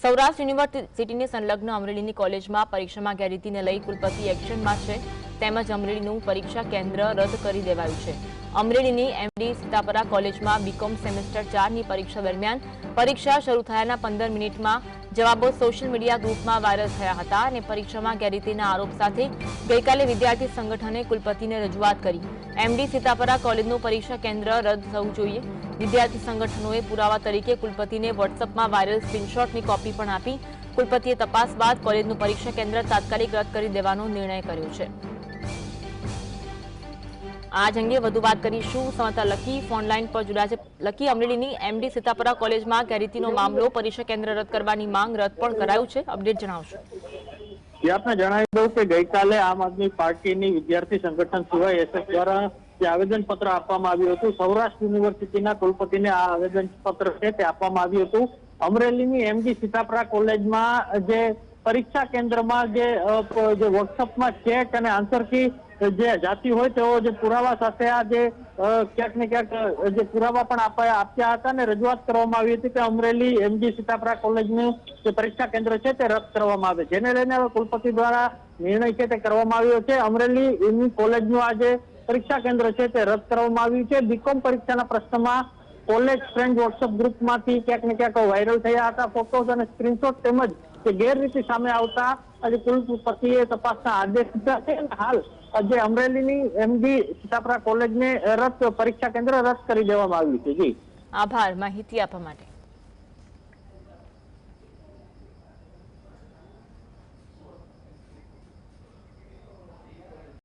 સૌરાષ્ટ્ર યુનિવર્સિટીની સંલગ્ન અમરેલીની કોલેજમાં પરીક્ષામાં ગેરરીતિને લઈ કુલપતિ એક્શનમાં છે. તેમજ અમરેલીનું પરીક્ષા કેન્દ્ર રદ કરી દેવાયું છે. અમરેલીની એમડી સીતાપરા કોલેજમાં બીકોમ સેમેસ્ટર ચારની પરીક્ષા દરમિયાન પરીક્ષા શરૂ થયાના પંદર મિનિટમાં જવાબો સોશિયલ મીડિયા ગ્રુપમાં વાયરલ થયા હતા અને પરીક્ષામાં ગેરરીતિના આરોપ સાથે ગઈકાલે વિદ્યાર્થી સંગઠને કુલપતિને રજૂઆત કરી. એમડી સીતાપરા કોલેજનું પરીક્ષા કેન્દ્ર રદ થવું જોઈએ. વિદ્યાર્થી સંગઠનોએ પુરાવા તરીકે કુલપતિને વોટ્સઅપમાં વાયરલ સ્ક્રીનશોટની કોપી પણ આપી કુલપતિએ તપાસ બાદ કોલેજનું પરીક્ષા કેન્દ્ર તાત્કાલિક રદ કરી દેવાનો નિર્ણય કર્યો છે. આજ અંગે વધુ વાત કરીશું. સમાચાર લકી ફોનલાઈન પર જોડાયા છે. અમરેલીની એમડી સીતાપરા કોલેજમાં ગેરરીતિનો મામલો, પરીક્ષા કેન્દ્ર રદ કરવાની માંગ રદ પણ કરાયું છે. અપડેટ જણાવશો. આપને જણાવી દઉં કે ગઈકાલે આમ આદમી પાર્ટીની વિદ્યાર્થી સંગઠન સિવાય એસએફ દ્વારા જે આવેદન પત્ર આપવામાં આવ્યું હતું, સૌરાષ્ટ્ર યુનિવર્સિટીના કુલપતિને આ આવેદન પત્ર છે તે આપવામાં આવ્યું હતું. અમરેલીની એમડી સીતાપરા કોલેજમાં જે પરીક્ષા કેન્દ્રમાં જે વોટ્સઅપમાં ચેક અને આન્સર કી જે જાતિ હોય તેઓ જે પુરાવા સાથે આ જે ક્યાંક ને ક્યાંક જે પુરાવા પણ આપ્યા હતા અને રજૂઆત કરવામાં આવી હતી કે અમરેલી એમજી સીતાપરા કોલેજનું જે પરીક્ષા કેન્દ્ર છે તે રદ કરવામાં આવે. જેને લઈને કુલપતિ દ્વારા નિર્ણય છે તે કરવામાં આવ્યો છે. અમરેલી એમની કોલેજનું આ જે પરીક્ષા કેન્દ્ર છે તે રદ કરવામાં આવ્યું છે. બીકોમ પરીક્ષાના પ્રશ્નમાં કોલેજ ફ્રેન્ડ વોટ્સઅપ ગ્રુપમાંથી ક્યાંક ને ક્યાંક વાયરલ થયા હતા. ફોટોઝ અને સ્ક્રીનશોટ તેમજ જે ગેરરીતિ સામે આવતા આજે કુલપતિએ તપાસના આદેશ દીધા છે હાલ જે અમરેલીની એમડી સીતાપરા કોલેજને રદ પરીક્ષા કેન્દ્ર રદ કરી દેવામાં આવ્યું છે જી આભાર માહિતી આપવા માટે